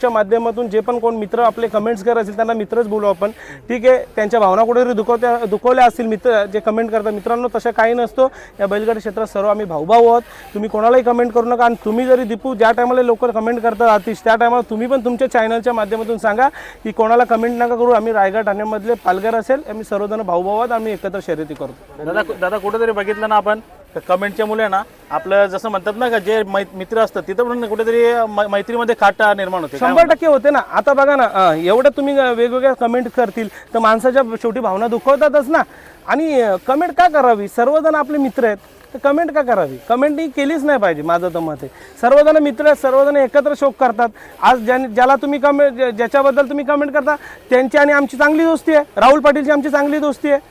च्या माध्यमातून जे पण कोण मित्र आपले कमेंट्स करत असतील त्यांना मित्रच बोलू आपण. ठीक आहे त्यांच्या भावना कुठेतरी दुखवत्या दुखवल्या असतील मित्र जे कमेंट करतात. मित्रांनो तसं काही नसतो. या बैलगाडी क्षेत्रात सर्व आम्ही भाऊभाऊ आहोत. तुम्ही कोणालाही कमेंट करू नका आणि तुम्ही जरी दीपू ज्या टायमाला लोक कमेंट करतात आतिश त्या टायमाला तुम्ही पण तुमच्या चॅनलच्या माध्यमातून सांगा की कोणाला कमेंट नका करू. आम्ही रायगड ठाण्यामधले पालघर असेल. आम्ही सर्वजण भाऊभाऊ आहोत. आम्ही एकत्र शर्यती करतो. दादा दादा कुठेतरी बघितलं ना आपण? कमेंटच्या मुले ना आपलं जसं म्हणतात ना का जे मै- मित्र असतात तिथं पण कुठेतरी मैत्रीमध्ये काटा निर्माण होते. शंभर टक्के होते ना. आता बघा ना एवढं तुम्ही वेगवेगळ्या कमेंट करतील तर माणसाच्या शेवटी भावना दुखवतातच ना. आणि कमेंट का करावी? सर्वजण आपले मित्र आहेत तर कमेंट का करावी? कमेंट ही केलीच नाही पाहिजे माझं तर मत आहे. सर्वजण मित्र आहेत सर्वजण एकत्र शोक करतात. आज ज्या ज्याला तुम्ही कमेंट ज्याच्याबद्दल तुम्ही कमेंट करता त्यांची आणि आमची चांगली दोस्ती आहे. राहुल पाटीलची आमची चांगली दोस्ती आहे.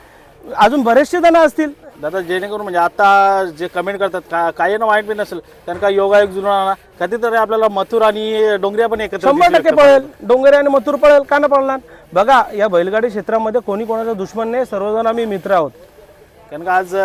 अजून बरेचसे जण असतील दादा जेणेकरून म्हणजे आता जे कमेंट करतात का काही ना वाईट बी नसेल कारण का योगायोग जुना कधीतरी आपल्याला मथुर आणि डोंगरिया पण एकत्र शंभर टक्के पळेल. डोंगरे आणि मथुर पळेल का नाही पळणार? बघा या बैलगाडी क्षेत्रामध्ये कोणी कोणाचा दुश्मन नाही सर्वजण आम्ही मित्र आहोत. कारण का आज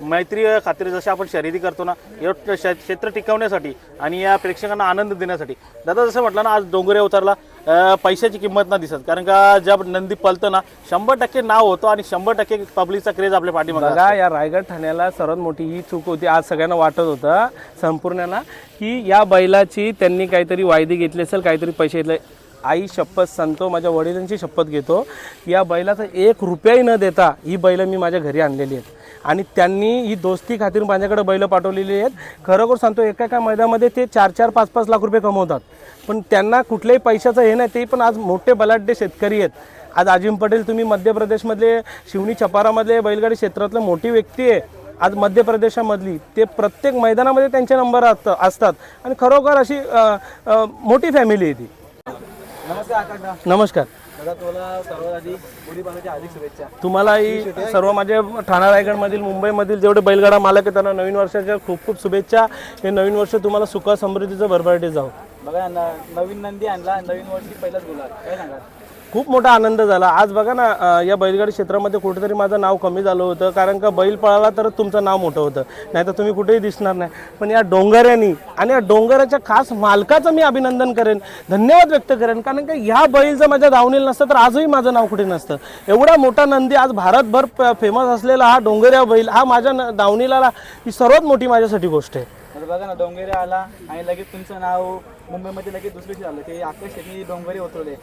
मैत्री खात्री जशी आपण शर्यती करतो ना क्ष- क्षेत्र टिकवण्यासाठी आणि या प्रेक्षकांना आनंद देण्यासाठी. दादा जसं म्हटलं ना आज डोंगरे उतरला पैशाची किंमत ना दिसत. कारण का ज्या नंदी पलतं ना शंभर टक्के नाव होतं आणि शंभर टक्के पब्लिकचा क्रेज आपल्या पाठीमागे बघा या रायगड ठाण्याला सर्वात मोठी ही चूक होती. आज सगळ्यांना वाटत होतं संपूर्णला की या बैलाची त्यांनी काहीतरी वायदी घेतली असेल काहीतरी पैसे घेतले. आई शपथ सांगतो माझ्या वडिलांची शपथ घेतो. या बैलाचा एक रुपयाही न देता ही बैलं मी माझ्या घरी आणलेली आहेत. आणि त्यांनी ही दोस्ती खातीर माझ्याकडे बैलं पाठवलेली आहेत. खरोखर सांगतो एका एका मैदानामध्ये ते चार चार पाच पाच लाख रुपये कमवतात. पण त्यांना कुठल्याही पैशाचं हे नाही ते पण आज मोठे बलाढ्य शेतकरी आहेत. आज अजिम पटेल तुम्ही मध्य प्रदेशमधले शिवणी छपारामधले बैलगाडी क्षेत्रातलं मोठी व्यक्ती आहे. आज मध्य प्रदेशामधली ते प्रत्येक मैदानामध्ये त्यांचे नंबर असतात. आणि खरोखर अशी मोठी फॅमिली आहे ती. नमस्कार तुम्हालाही सर्व माझे ठाणा रायगडमधील मुंबईमधील जेवढे बैलगाडा मालक आहेत त्यांना नवीन वर्षाच्या खूप खूप शुभेच्छा. हे नवीन वर्ष तुम्हाला सुख समृद्धीचं भरभराटी जाऊ बघा नवीन नंदी आणला नवीन वर्षी पहिलाच गुलाल. काय सांगा खूप मोठा आनंद झाला. आज बघा ना या बैलगाडी क्षेत्रामध्ये कुठेतरी माझं नाव कमी झालं होतं कारण का बैल पळाला तर तुमचं नाव मोठं होतं. नाही तर तुम्ही कुठेही दिसणार नाही. पण या डोंगऱ्यांनी आणि या डोंगराच्या खास मालकाचं मी अभिनंदन करेन धन्यवाद व्यक्त करेन कारण का ह्या बैल जर माझ्या दावणीला नसतं तर आजही माझं नाव कुठे नसतं. एवढा मोठा नंदी आज भारतभर फेमस असलेला हा डोंगऱ्या बैल हा माझ्या न- दावणीला ही सर्वात मोठी माझ्यासाठी गोष्ट आहे. बघा ना डोंगेरे आला आणि लगेच तुमचं नाव मुंबईमध्ये लगेच दुसरीशी झालं. ते आकाश शेट्टी डोंगरी उतरवले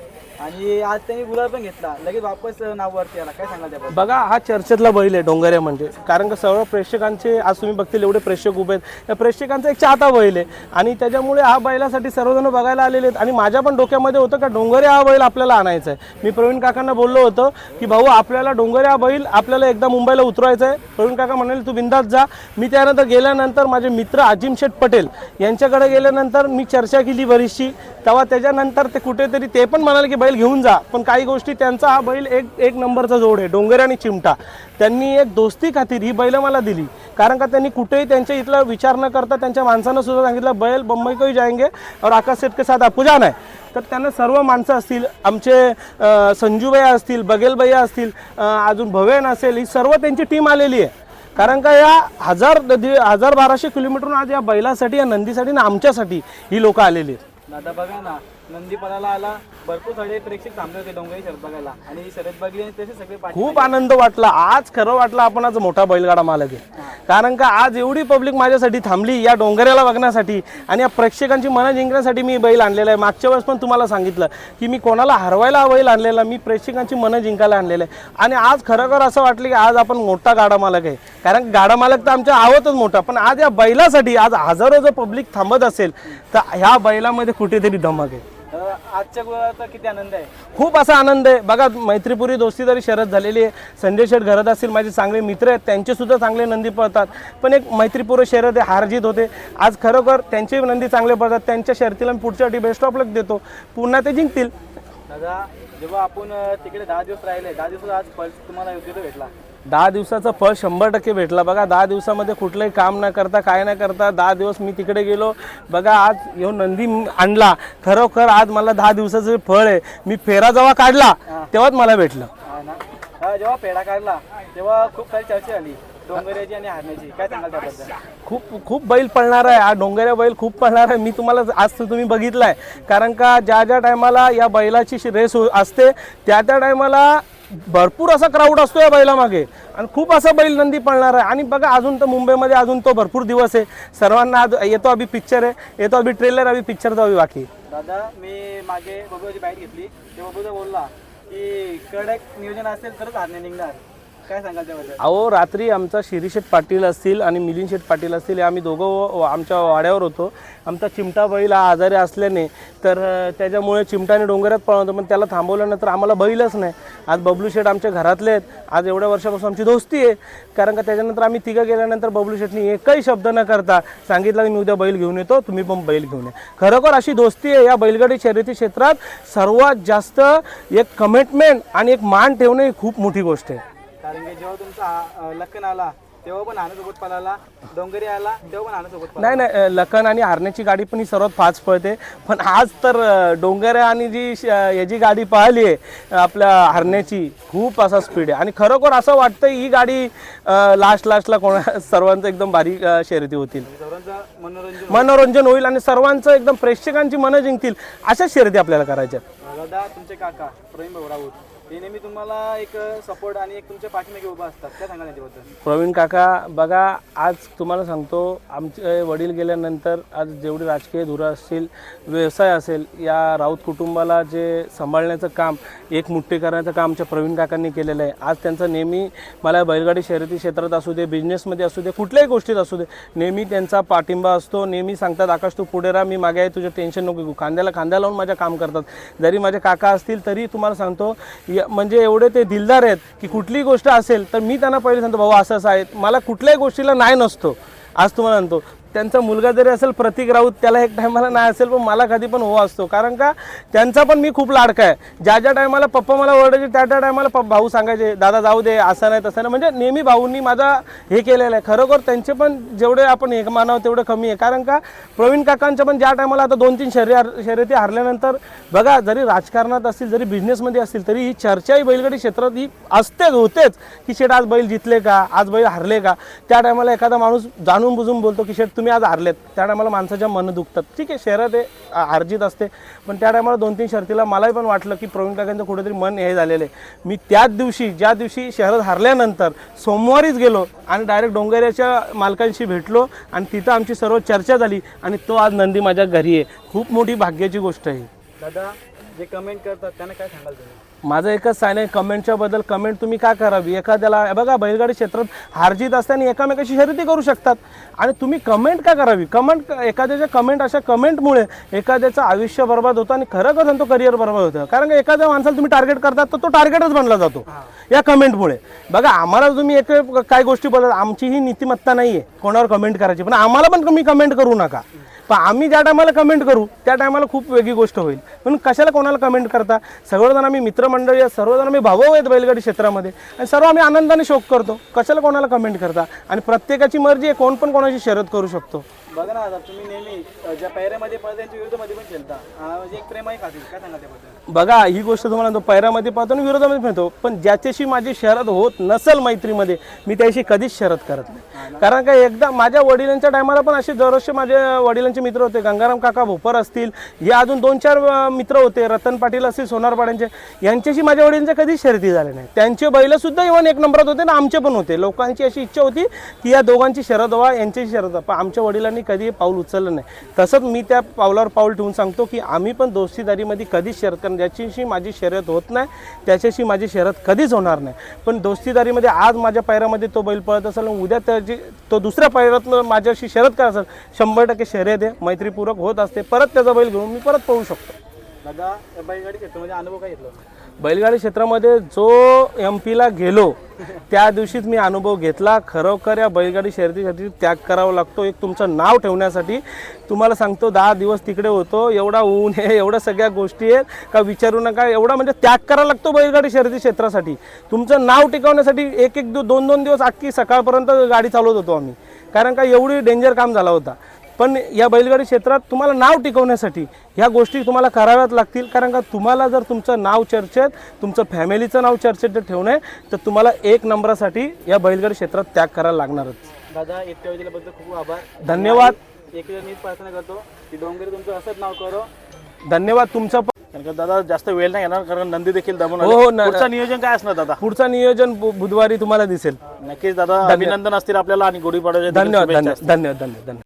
आणि आज त्यांनी गुलाल पण घेतला. लगेच वापस नाववरती आला. काय सांगाल त्याबद्दल? बघा हा चर्चेतला बैल आहे डोंगऱ्या म्हणजे. कारण का सर्व प्रेक्षकांचे आज तुम्ही बघतील एवढे प्रेक्षक उभे आहेत. या प्रेक्षकांचा एक चाहता बैल आहे. आणि त्याच्यामुळे हा बैलासाठी सर्वजण बघायला आलेले आहेत. आणि माझ्या पण डोक्यामध्ये होतं का डोंगरे हा बैल आपल्याला आणायचा आहे. मी प्रवीण काकांना बोललो होतो की भाऊ आपल्याला डोंगरे हा बैल आपल्याला एकदा मुंबईला उतरवायचा आहे. प्रवीण काका म्हणाले तू बिंदात जा. मी त्यानंतर गेल्यानंतर माझे मित्र अजिम शेठ पटेल यांच्याकडे गेल्यानंतर मी चर्चा केली. बरीचशी. तेव्हा त्याच्यानंतर ते कुठेतरी ते पण म्हणाले की बैल घेऊन जा. पण काही गोष्टी त्यांचा हा बैल एक एक नंबरचा जोड आहे डोंगर आणि चिमटा. त्यांनी एक दोस्ती खातीर ही बैल मला दिली. कारण का त्यांनी कुठेही त्यांच्या इथला विचार न करता त्यांच्या माणसानं सुद्धा सांगितलं बैल बंबई कोही जाएंगे और आकाश सेठ के साथ आपको जाना है. तर त्यांना सर्व माणसं असतील आमचे अं, संजूभैया असतील बघेलभैया असतील अजून भवेन असेल ही सर्व त्यांची टीम आलेली आहे. कारण का या हजार दि- हजार बाराशे किलोमीटरहून आज या बैलासाठी या नंदीसाठी आणि आमच्यासाठी ही लोक आलेली आहेत. दादा बघा ना नंदी पदाला आला भरपूर सारे प्रेक्षक थांबले होते डोंगरी शर्यत बघायला. आणि ही शर्यत बघली आणि तसे सगळे पाठी खूप आनंद वाटला आज खरं वाटलं आपण आज मोठा बैलगाडा मालक आहे. कारण का आज एवढी पब्लिक माझ्यासाठी थांबली या डोंगऱ्याला बघण्यासाठी आणि या प्रेक्षकांची मनं जिंकण्यासाठी मी बैल आणलेला आहे. मागच्या वेळेस पण तुम्हाला सांगितलं की मी कोणाला हरवायला बैल आणलेला मी प्रेक्षकांची मनं जिंकायला आणलेलं आहे. आणि आज खरोखर असं वाटलं की आज आपण मोठा गाडा मालक आहे. कारण गाडा मालक तर आमच्या आवतच मोठा पण आज या बैलासाठी आज हजारो जर पब्लिक थांबत असेल तर ह्या बैलामध्ये कुठेतरी धमक आहे. आजच्या गुलाचा किती आनंद आहे? खूप असा आनंद आहे. बघा मैत्रीपुरी दोस्ती तरी शरद झालेली आहे. संजय शेठ घरात असतील माझे चांगले मित्र आहेत त्यांचे सुद्धा चांगले नंदी पळतात. पण एक मैत्रीपूर्व शर्यत आहे हारजीत होते. आज खरोखर त्यांचे नंदी चांगले पळतात. त्यांच्या शर्यतीला मी पुढच्या वाटी बेस्ट ऑफ लक देतो. पुन्हा ते जिंकतील. दादा जेव्हा आपण तिकडे दहा दिवस राहिले दहा दिवस आज पल्स तुम्हाला योग्य भेटला. दहा दिवसाचं फळ शंभर टक्के भेटला. बघा दहा दिवसामध्ये कुठलंही काम न करता काय न करता दहा दिवस मी तिकडे गेलो. बघा आज येऊन नंदी आणला. खरोखर आज मला दहा दिवसाचं फळ आहे मी फेरा जेव्हा काढला तेव्हाच मला भेटलं. हा हा, जेव्हा पेढा काढला तेव्हा खूप सारी चर्चा झाली डोंगऱ्याची आणि हारण्याची. काय सांगाल त्याबद्दल? खूप खूप बैल पळणार आहे. हा डोंगऱ्या बैल खूप पळणार आहे. मी तुम्हाला आज तुम्ही बघितलाय. कारण का ज्या ज्या टायमाला या बैलाची रेस असते त्या त्या टायमाला भरपूर असा क्राऊड असतो या बैलामागे. आणि खूप असा बैल नंदी पळणार आहे. आणि बघा अजून तर मुंबईमध्ये अजून तो भरपूर दिवस आहे. सर्वांना आज येतो अभि पिक्चर आहे. येतो अभि ट्रेलर अभि पिक्चर अभि बाकी. दादा मी मागे बबूची बाईट घेतली. ते बबूचा बोलला की कडक नियोजन असेल तरच हारणे निघणार. काय सांगाल त्याबद्दल? अहो रात्री आमचा शिरीशेठ पाटील असतील आणि मिलिंद शेठ पाटील असतील हे आम्ही दोघं व- आमच्या वाड्यावर होतो. आमचा चिमटा बैल हा आजारी असल्याने तर त्याच्यामुळे चिमटाने डोंगरात पळवतो पण त्याला थांबवल्यानंतर आम्हाला बैलच नाही. आज बबलू शेठ आमच्या घरातले आहेत. आज एवढ्या वर्षापासून आमची दोस्ती आहे. कारण का त्याच्यानंतर आम्ही तिघं गेल्यानंतर बबलू शेठनी एकही शब्द न करता सांगितलं की मी उद्या बैल घेऊन येतो तुम्ही पण बैल घेऊन या. खरोखर अशी दोस्ती आहे. या बैलगाडी शर्यती क्षेत्रात सर्वात जास्त एक कमिटमेंट आणि एक मान ठेवणे ही खूप मोठी गोष्ट आहे. कारण की जेव्हा तुमचा हा- अं, लखन आला तेव्हा पण आनंदसोबत पळाला डोंगरी आला तेव्हा पण आनंदसोबत पळाला. नाही नाही अ, लखन आणि हारण्याची गाडी पण ही सर्वात फास्ट पळते. पण आज तर अ, डोंगऱ्या आणि जी श- अ, याची गाडी पाहिली आहे आपल्या हारण्याची खूप असा स्पीड आहे. आणि खरोखर असं वाटतं ही गाडी लास्ट लास्टला कोणा सर्वांचं एकदम भारी अ, शर्यती होतील. सर्वांचं मनोरंजन मनोरंजन होईल आणि सर्वांचं एकदम प्रेक्षकांची मनं जिंकतील अशाच शर्यती आपल्याला करायच्या. दादा तुमचे काका प्रवीण भाऊ राऊत ते नेहमी तुम्हाला एक सपोर्ट आणि एक तुमच्या पाठीमागे उभा असतात. काय त्यांच्याबद्दल प्रवीण काका बघा आज तुम्हाला सांगतो आमचे वडील गेल्यानंतर आज जेवढी राजकीय धुरं असतील व्यवसाय असेल या राऊत कुटुंबाला जे सांभाळण्याचं काम एक मुठ्ठी करण्याचं काम आमच्या प्रवीण काकांनी केलेलं आहे. आज त्यांचं नेहमी मला बैलगाडी शर्यती क्षेत्रात असू दे बिझनेसमध्ये असू दे कुठल्याही गोष्टीत असू दे नेहमी त्यांचा पाठिंबा असतो. नेहमी सांगतात आकाश तू पुढे राहा मी मागे आहे तुझं टेन्शन नको घेऊ. खांद्याला खांद्या लावून माझ्या काम करतात. जरी माझे काका असतील तरी तुम्हाला सांगतो य- म्हणजे एवढे ते दिलदार आहेत की कुठलीही गोष्ट असेल तर मी त्यांना पहिले सांगतो भाऊ असं असं आहे. मला कुठल्याही गोष्टीला नाही नसतो. आज तुम्हाला म्हणतो त्यांचा मुलगा जरी असेल प्रतीक राऊत त्याला एक टायमाला नाही असेल पण मला कधी पण हो असतो. कारण का त्यांचा पण मी खूप लाडका आहे. ज्या ज्या टायमाला पप्पा मला ओरडायचे त्या त्या टायमाला पप्पा भाऊ सांगायचे दादा जाऊ दे असं नाही तसं नाही. म्हणजे नेहमी भाऊंनी माझा हे केलेलं आहे. खरोखर त्यांचे पण जेवढे आपण एक मानावं तेवढं कमी आहे. कारण का प्रवीण काकांच्या पण ज्या टायमाला आता दोन तीन शर्य शर्यती हारल्यानंतर बघा जरी राजकारणात असतील जरी बिझनेसमध्ये असतील तरी ही चर्चा ही बैलगाडी क्षेत्रात ही असतेच होतेच. की शेठ आज बैल जितले का? आज बैल हारले का? त्या टायमाला एखादा माणूस जाणून बुजून बोलतो की शेठ तुम्ही आज हारलेत. त्या टायमाला माणसाच्या मन दुखतात. ठीक आहे शहरात हे आ- हारजीत असते. पण त्या टायमाला दोन तीन शर्तीला मलाही पण वाटलं की प्रवीण काकांचं कुठेतरी मन हे झालेलं आहे. मी त्याच दिवशी ज्या दिवशी शहरात हारल्यानंतर सोमवारीच गेलो आणि डायरेक्ट डोंगऱ्याच्या मालकांशी भेटलो आणि तिथं आमची सर्व चर्चा झाली आणि तो आज नंदी माझ्या घरी आहे. खूप मोठी भाग्याची गोष्ट आहे. दादा जे कमेंट करतात त्यांना काय सांगाल तुम्ही? माझं एकच सायन आहे कमेंटच्या बद्दल कमेंट तुम्ही का करावी? एखाद्याला बघा बैलगाडी क्षेत्रात हारजीत असताना एकामेकाशी शर्यती करू शकतात. आणि तुम्ही कमेंट का करावी? कमेंट एखाद्याच्या कमेंट अशा कमेंटमुळे एखाद्याचं आयुष्य बर्बाद होतं आणि खरं खरं तो करिअर बर्बाद होतं. कारण का एखाद्या माणसाला तुम्ही टार्गेट करतात तर तो टार्गेटच बनला जातो. या कमेंटमुळे बघा आम्हाला तुम्ही एक काय गोष्टी बोलत आमची ही नीतिमत्ता नाही आहे कोणावर कमेंट करायची पण आम्हाला पण तुम्ही कमेंट करू नका. पण आम्ही ज्या टायमाला कमेंट करू त्या टायमाला खूप वेगळी गोष्ट होईल. म्हणून कशाला कोणाला कमेंट करता? सर्वजण आम्ही मित्रमंडळी आहेत सर्वजण आम्ही भाऊ आहेत बैलगाडी क्षेत्रामध्ये. आणि सर्व आम्ही आनंदाने शोक करतो. कशाला कोणाला कमेंट करता? आणि प्रत्येकाची मर्जी आहे कोण पण कोणाची शर्यत करू शकतो. बघा ना तुम्ही नेहमी ज्या पैऱ्यामध्ये त्यांच्या विरुद्धमध्ये पण खेळता. म्हणजे एक प्रेमही खातील. काय सांगा त्याबद्दल? बघा ही गोष्ट तुम्हाला पैरामध्ये पाहतो आणि विरोधामध्ये मिळतो पण ज्याच्याशी माझी शरद होत नसेल मैत्रीमध्ये मी त्याशी कधीच शरद करत नाही. कारण का एकदा माझ्या वडिलांच्या टायमाला पण असे दरवर्षी माझ्या वडिलांचे मित्र होते. गंगाराम काका भोपर असतील हे अजून दोन चार मित्र होते. रतन पाटील असतील सोनारपाड्यांचे. यांच्याशी माझ्या वडिलांच्या कधीच शर्यती झाल्या नाही त्यांचे बैलसुद्धा इव्हन एक नंबरात होते ना आमचे पण होते. लोकांची अशी इच्छा होती की या दोघांची शरद व्हा यांच्याशी शरद व्हा. पण आमच्या वडिलांनी कधी पाऊल उचललं नाही. तसंच मी त्या पावलावर पाऊल ठेवून सांगतो की आम्ही पण दोस्तीदारीमध्ये कधीच शरद कारण ज्याच्याशी माझी शर्यत होत नाही त्याच्याशी माझी शर्यत कधीच होणार नाही. पण दोस्तीदारीमध्ये आज माझ्या पायऱ्यामध्ये तो बैल पळत असेल उद्या त्याची तो दुसऱ्या पायऱ्यातनं माझ्याशी शर्यत करत असेल शंभर टक्के शर्यत आहे मैत्रीपूर्वक होत असते परत त्याचा बैल घेऊन मी परत पळू शकतो. दादा बैलगाडी क्षेत्रामध्ये अनुभव काय घेतला? बैलगाडी क्षेत्रामध्ये जो एम पीला गेलो त्या दिवशीच मी अनुभव घेतला. खरोखर या बैलगाडी शर्यतीसाठी त्याग करावा लागतो. एक तुमचं नाव ठेवण्यासाठी तुम्हाला सांगतो दहा दिवस तिकडे होतो. एवढा ऊन आहे एवढ्या सगळ्या गोष्टी आहेत. का विचारू नका एवढा म्हणजे त्याग करावा लागतो बैलगाडी शर्यती क्षेत्रासाठी. तुमचं नाव टिकवण्यासाठी एक एक दिवस दोन दोन दिवस अख्खी सकाळपर्यंत गाडी चालवत होतो आम्ही. कारण का एवढी डेंजर काम झाला होता. पण या बैलगाडी क्षेत्रात तुम्हाला नाव टिकवण्यासाठी ह्या गोष्टी तुम्हाला कराव्याच लागतील. कारण का तुम्हाला जर तुमचं नाव चर्चेत तुमचं फॅमिलीचं नाव चर्चेत जर ठेवणं आहे तर तुम्हाला एक नंबरासाठी या बैलगाडी क्षेत्रात त्याग करायला लागणारच. दादा इतक्या वेळ दिल्याबद्दल खूप आभार. धन्यवाद. एक मीच प्रार्थना करतो की डोंगरे तुमचं असंच नाव करो. धन्यवाद तुमचं पण. कारण का दादा जास्त वेळ नाही येणार कारण नंदी देखील दमून हो. हो, न- पुढचं नियोजन काय असणार दादा? पुढचं नियोजन बु- बुधवारी तुम्हाला दिसेल. नक्कीच दादा अभिनंदन असतील आपल्याला आणि गुढीपाडव्याच्या धन्यवाद धन्यवाद धन्यवाद धन्यवाद.